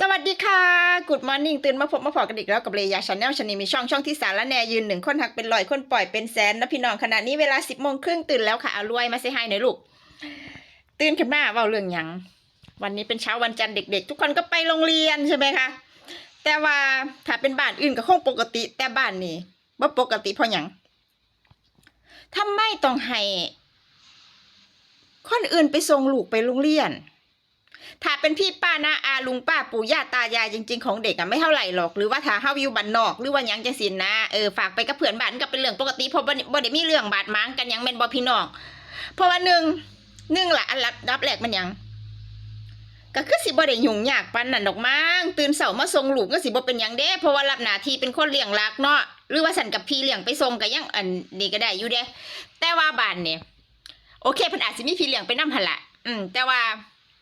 สวัสดีค่ะ Good Morning ตื่นมาพบมาพอกันอีกแล้วกับเลยาชาแนลชนีมีช่องช่องที่สารและแนยืนหนึ่งคนหักเป็นลอยคนปล่อยเป็นแสนนะพี่น้องขณะนี้เวลาสิบโมงครึ่งตื่นแล้วค่ะเอารวยมาเซฮายหน่อยลูก ตื่นขึ้นมาเว่าเรื่องยัง วันนี้เป็นเช้าวันจันทร์เด็ก ๆ ทุกคนก็ไปโรงเรียนใช่ไหมคะแต่ว่าถ้าเป็นบ้านอื่นก็คงปกติ แต่บ้านนี้ว่าปกติเพราะยังทำไมต้องให้คนอื่นไปส่งลูกไปโรงเรียน ถ้าเป็นพี่ป้านาอาลุงป้าปู่ย่าตายายจริง ๆ ของเด็กอะไม่เท่าไหร่หรอก หรือว่าถ้าเฮาอยู่บ้านนอก หรือว่ายังจังสินนะเออฝากไปกับเพื่อนบ้านก็เป็นเรื่องปกติเพราะบ่ได้มีเรื่องบาดหมางกันยังแม่นบ่พี่น้องเพราะว่าหนึ่งหนึ่งละอันรับรับแรกมันยังก็คือสิบ่ได้ยุ่งยากปานนั้นดอกมั้งตื่นเช้ามาส่งลูกก็สิบ่เป็นหยังเด้ เพราะว่ารับหน้าที่เป็นคนเลี้ยงหลักเนาะหรือว่าสั่นกับพี่เลี้ยงไปส่งก็ยังอันนี้ก็ได้อยู่เด้ แต่ว่าบ้านเนี่ยโอเคเพิ่นอาจสิมีพี่เลี้ยงไปนำหั่นละอืมแต่ว่า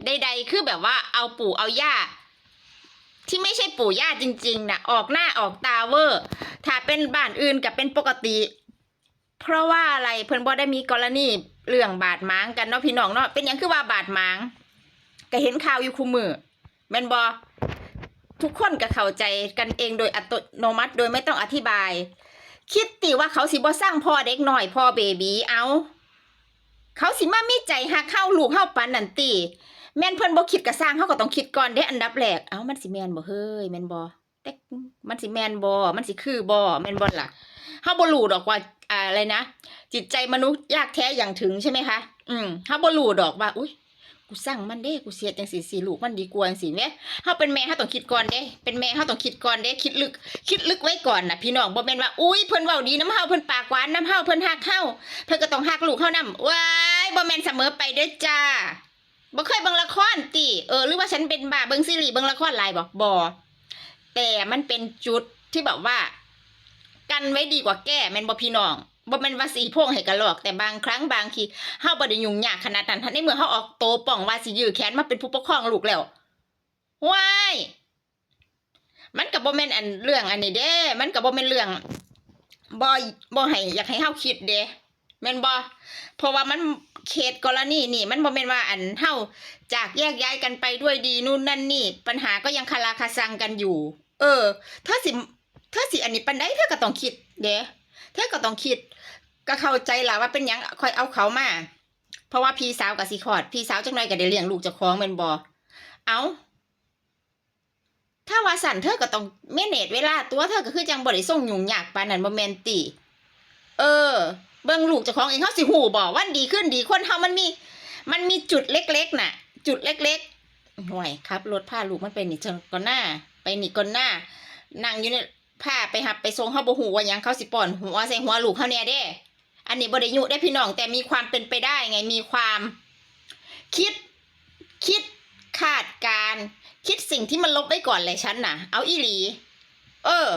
ใด ๆ คือแบบว่าเอาปู่เอาย่าที่ไม่ใช่ปู่ย่าจริงๆนะออกหน้าออกตาเวอร์ ถ้าเป็นบ้านอื่นกับเป็นปกติ เพราะว่าอะไรเพิ่นบ่ได้มีกรณีเรื่องบาดหมางกันเนาะพี่น้องเนาะเป็นหยังคือว่าบาดหมางก็เห็นข่าวอยู่คู่มือแม่นบ่ทุกคนก็เข้าใจกันเองโดยอัตโนมัติโดยไม่ต้องอธิบาย คิดติว่าเขาสิบ่สร้างพ่อเด็กหน่อยพ่อเบบีเอา เขาสิมามีใจหักเข้าลูกเข้าปันนันตี แม่นเพิ่นบ่คิดกระสร้างเขาก็ต้องคิดก่อนเด้อันดับแรกเอ้ามันสิแม่นบ่เฮ้ยแม่นบ่แต่มันสิแม่นบ่มันสิคือบ่แม่นบ่ล่ะเฮาบ่รู้ดอกว่าอะไรนะจิตใจมนุษย์ยากแท้อย่างถึงใช่ไหมคะอืมเฮาบ่รู้ดอกว่าอุ้ยกูสั่งมันเด้กูเสียจังซี่สิลูกมันดีกว่าจังซี่แหมเฮาเป็นแม่เฮาต้องคิดก่อนเด้ เป็นแม่เฮาต้องคิดก่อนเด้ คิดลึก คิดลึกไว้ก่อนนะพี่น้องบ่แม่นว่าอุ้ยเพิ่นเว้าดีน้ำเฮาเพิ่นปากหวานน้ำเฮาเพิ่นฮักเฮาเพิ่นก็ต้องฮักลูกเฮานำว้ายบ่แม่นเสมอไปเด้อจ้า บ่เคยเบิ่งละครติเออหรือว่าฉันเป็นบ้าเบิ่งซีรีส์เบิ่งละครหลายบ่บ่แต่มันเป็นจุดที่แบบว่า กันไว้ดีกว่าแก้แม่นบ่พี่น้องบ่แม่นว่าสีพ่วงให้กระลอก แต่บางครั้งบางทีเฮาบ่ได้ยุ่งยากขนาดนั้นถ้าในเมื่อเฮาออกโตป่องว่าสิยื้อแขนมาเป็นผู้ปกครองลูกแล้วว้ายมันก็บ่แม่นอันเรื่องอันนี้เด้ มันก็บ่แม่นเรื่องบ่บ่ให้อยากให้เฮาคิดเด้ แม่นบ่เพราะว่ามันเขตกรณีนี่มันบ่แม่นว่าอันเฮาจากแยกย้ายกันไปด้วยดีนู่นนั่นนี่ ปัญหาก็ยังคาราคาซังกันอยู่ เออถ้าสิถ้าสิอันนี้ปันไดเธอก็ต้องคิดเด้เธอก็ต้องคิด ก็เข้าใจล่ะว่าเป็นหยังคอยเอาเขามา เพราะว่าพี่สาวกับสีขอด พี่สาวจังไรก็ได้เลี้ยงลูกเจ้าของแม่นบ่เอาถ้าว่าสั่นเธอก็ต้องเมเนจเวลาตัวเธอก็คือจังบ่ได้ส่งยุ่งยากปานนั้นบ่แม่นติ เออ เบิ่งลูกเจ้าของเองเขาสิหูบ่วันดีขึ้นดีคนเฮามันมี มันมีจุดเล็กๆน่ะ จุดเล็กๆห่วยครับรถพาลูกมันไปนี่เชิงก่อนหน้า ไปนี่ก่อนหน้านั่งอยู่เนี่ยพาไปหับไปส่งเฮาบ่ฮู้ว่ายังเขาสิปอนหัวใส่หัวลูกเฮาแน่เด้ อันนี้บ่ได้ยุได้พี่น้องแต่มีความเป็นไปได้ไงมีความ คิดคิดคาดการคิดสิ่งที่มันลบไว้ก่อนเลยฉันน่ะ เอาอีหลี เออ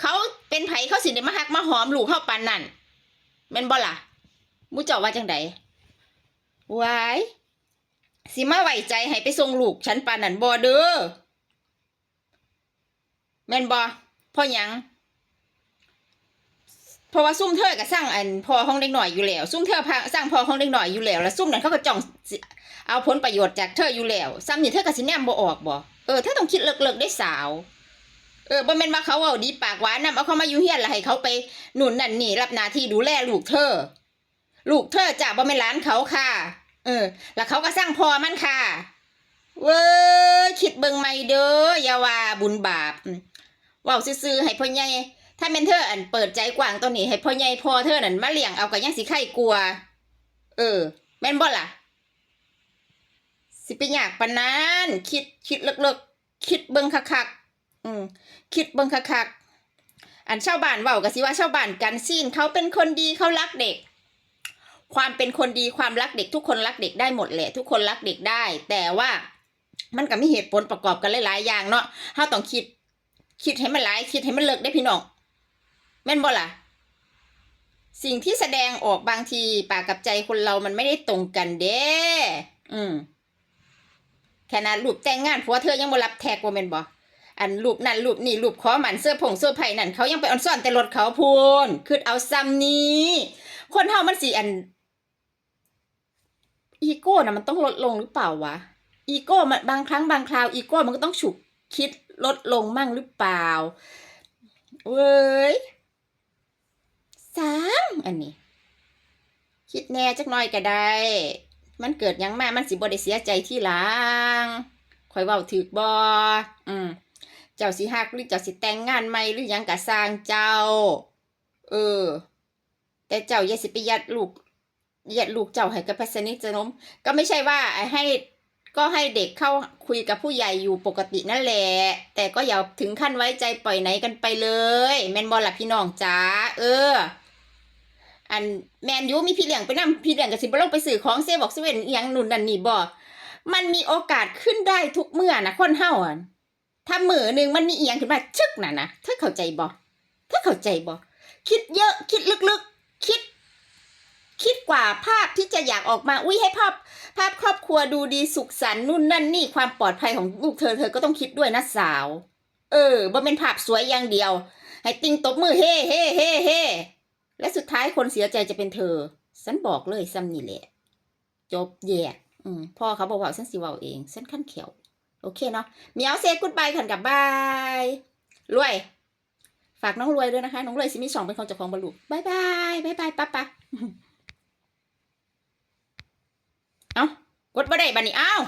เขาเป็นไผเขาสิได้มาหักมาหอมลูกเฮาปานนั่น แม่นบ่ล่ะมูเจ้าว่าจังไดวายสิมาไว้ใจให้ไปส่งลูกฉันปานนั่นบ่เด้อแม่นบ่พราะหยังเพราะว่าซุ่มเธอก็สร้างอันพอห้องเด็กหน่อยอยู่แล้ว ซุ่มเธอพาสร้างพอห้องเด็กหน่อยอยู่แล้วแล้วซุ่มนั้นเขาก็จ้องเอาผลประโยชน์จากเธออยู่แล้วซ้ำนี่เธอก็สิแนมบ่ออกบ่เออเธอต้องคิดเลิกๆได้สาว เออบ่แม่นว่าเขาเอาดีปากหวานนํเอาเขามาอยู่เฮียนแล้วให้เขาไปหนุนนั่นนี่รับหน้าที่ดูแลลูกเธอ ลูกเธอจ้ะบ่แม่นหลานเขาค่ะ เออ แล้วเขาก็สร้างพอมันค่ะเว้ยคิดเบิ่งใหม่เด้ออย่าว่าบุญบาปเว้าซื่อๆให้พ่อใหญ่ถ้าเป็นเธออันเปิดใจกว้างตัวนี้ให้พ่อใหญ่พ่อเธอนั่นมาเลี้ยงเอาก็ยังสิไข่กลัว เออ แม่นบ่ล่ะ สิไปยากปานนั้นคิดคิดเลิกๆคิดเบิ่งคักๆ อืมคิดเบิ่งคักๆอันชาวบ้านเว้าก็สิว่าชาวบ้านกันซีนเขาเป็นคนดีเขารักเด็ก ความเป็นคนดีความรักเด็ก ทุกคนรักเด็กได้หมดแหละ ทุกคนรักเด็กได้ แต่ว่ามันก็มีเหตุผลประกอบกันหลายๆอย่างเนาะเฮาต้องคิด คิดให้มันหลายคิดให้มันเลิกได้พี่น้องแม่นบ่ล่ะสิ่งที่แสดงออกบางทีปากกับใจคนเรามันไม่ได้ตรงกันเด้ อืมขนาดรูปแต่งงานผัวเธอยังบ่รับแท็กว่าแม่นบ่ อันรูปนั่นรูปนี่รูปขอหมันเสื้อผงเสื้อไผ่นั่นเขายังไปออนซ่อนแต่รถเขาพูนคือเอาซ้ำนี้ คนเฮามันสิอัน อีโก้น่ะมันต้องลดลงหรือเปล่าวะอีโก้มันบางครั้งบางคราวอีโก้มันก็ต้องฉุกคิดลดลงมั่งหรือเปล่า เว้ยสามอันนี้ คิดแน่จักหน่อยก็ได้ มันเกิดยังมามันสิบ่ได้เสียใจที่หลังคอยเว้าถึกบ่อืม เจ้าสิฮักหรือเจ้าสิแต่งงานใหม่หรือยังกะสร้างเจ้า เออ แต่เจ้าอย่าสิไปยัดลูกยัดลูกเจ้าให้กับพสนิทสนม ก็ไม่ใช่ว่าให้ก็ให้เด็กเข้าคุยกับผู้ใหญ่อยู่ปกตินั่นแหละ แต่ก็อย่าถึงขั้นไว้ใจปล่อยไหนกันไปเลย แมนบอลล่ะพี่น้องจ้าเออ อันแมนยูมีพี่เลี้ยงไปนำพี่เลี้ยงกับสิบลงไปสื่อของเซบอกเซเว่นอหยังนุ่นนันนี่บ่มันมีโอกาสขึ้นได้ทุกเมื่อนะคนเฮาอะ ถ้ามือหนึ่งมันมีเอียงขึ้นมาชึกน่ะนะเธอเข้าใจบ่เธอเข้าใจบ่คิดเยอะคิดลึกๆ คิด คิดกว่าภาพที่จะอยากออกมา อุ้ยให้ภาพ ภาพครอบครัวดูดีสุขสันต์นู่นนั่นนี่ความปลอดภัยของลูกเธอเธอก็ต้องคิดด้วยนะสาว เออบ่เป็นภาพสวยอย่างเดียว ให้ติงตบมือเฮ่เฮ่เฮ่เฮ่และสุดท้ายคนเสียใจจะเป็นเธอ ฉันบอกเลยซ้ำนี่แหละ จบแยก อืมพ่อเขาบอกว่าฉันสิเว่าเองฉันขั้นเขียว โอเคเนาะเมียวเซกุดบายขันกับบายรวย ฝากน้องรวยด้วยนะคะ น้องรวยสิมีสองเป็นคนเจ้าของบรรลุบายบายบายบายป้าป้าเอ้ากดบ่ได้บันนี้อ้าว